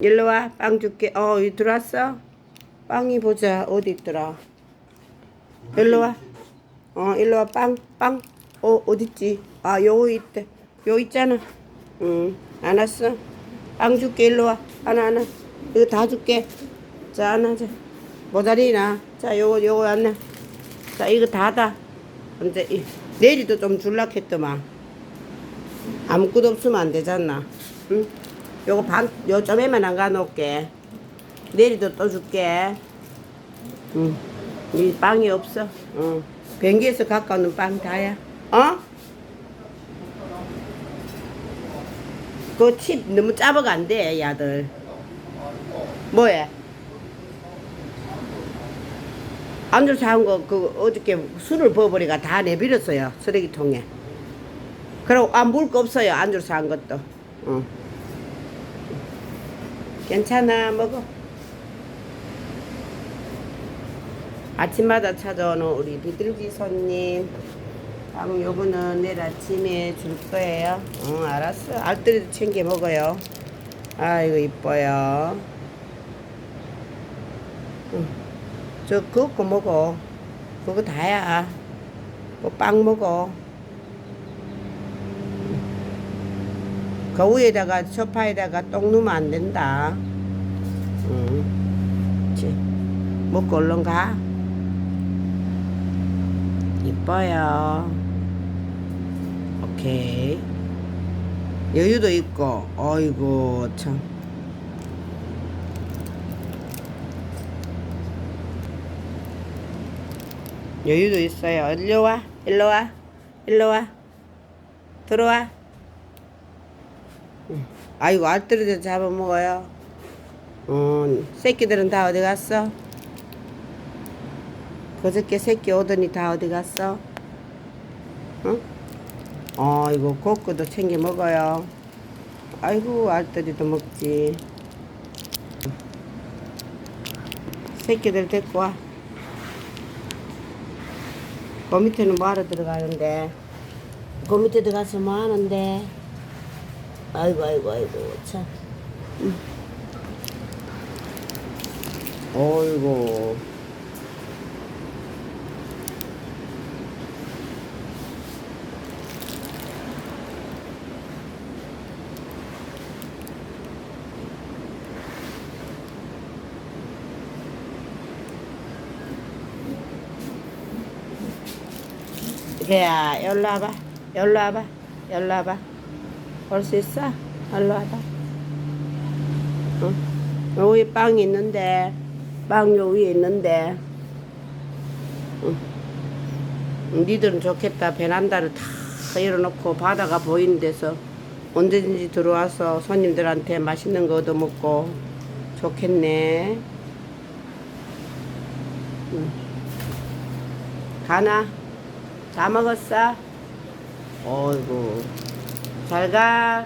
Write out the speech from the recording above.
일로 와. 빵 줄게. 어, 여기 들어왔어? 빵이 보자. 어디 있더라? 일로 와. 어, 일로 와. 빵, 빵. 어, 어딨지? 아, 요 있대. 요 있잖아. 응, 안 왔어? 빵 줄게. 일로 와. 하나, 하나. 이거 다 줄게. 자, 하나, 자. 모자리나. 자, 요거, 요거 하나. 자, 이거 다다. 근데, 이, 내일도 좀 줄락 했더만. 아무것도 없으면 안 되잖아. 응? 요거 반, 요 점에만 안 가놓을게. 내일도 또 줄게. 응. 이 빵이 없어. 응. 변기에서 가까운 빵 다야. 어? 그 칩 너무 짜버가 안 돼, 야들. 뭐해? 안줄 사온 거, 그, 어저께 술을 부어버리가 다 내버렸어요. 쓰레기통에. 그리고, 아, 물 거 없어요. 안줄 사온 것도. 응. 괜찮아 먹어. 아침마다 찾아오는 우리 비둘기 손님. 방 요거는 내일 아침에 줄 거예요. 응 알았어. 알뜰이도 챙겨 먹어요. 아이고 이뻐요. 응. 저 그거 먹어. 그거 다야. 그빵 먹어. 그 위에다가 소파에다가 똥 누면 안 된다. 먹고 얼른 가. 이뻐요. 오케이. 여유도 있고, 어이구, 참. 여유도 있어요. 일로 와, 일로 와, 일로 와. 들어와. 아이고 알뜰이도 잡아먹어요. 어, 새끼들은 다 어디 갔어? 그저께 새끼 오더니 다 어디 갔어? 응? 어, 이거 고구도 챙겨 먹어요. 아이고 알뜰이도 먹지. 새끼들 데리고 와. 그 밑에는 뭐하러 들어가는데? 그 밑에 들어가서 뭐 하는데? 아이고 아이고 아이고 참. 음. 어이구. 그래야 열로 와봐 열로 와봐 열로 와봐 볼 수 있어? 일로 와봐. 어? 요 위에 빵이 있는데, 빵 요 위에 있는데, 어. 니들은 좋겠다. 베란다를 다 열어놓고 바다가 보이는 데서 언제든지 들어와서 손님들한테 맛있는 거 얻어먹고 좋겠네. 응. 가나? 다 먹었어? 어이구. 잘 가.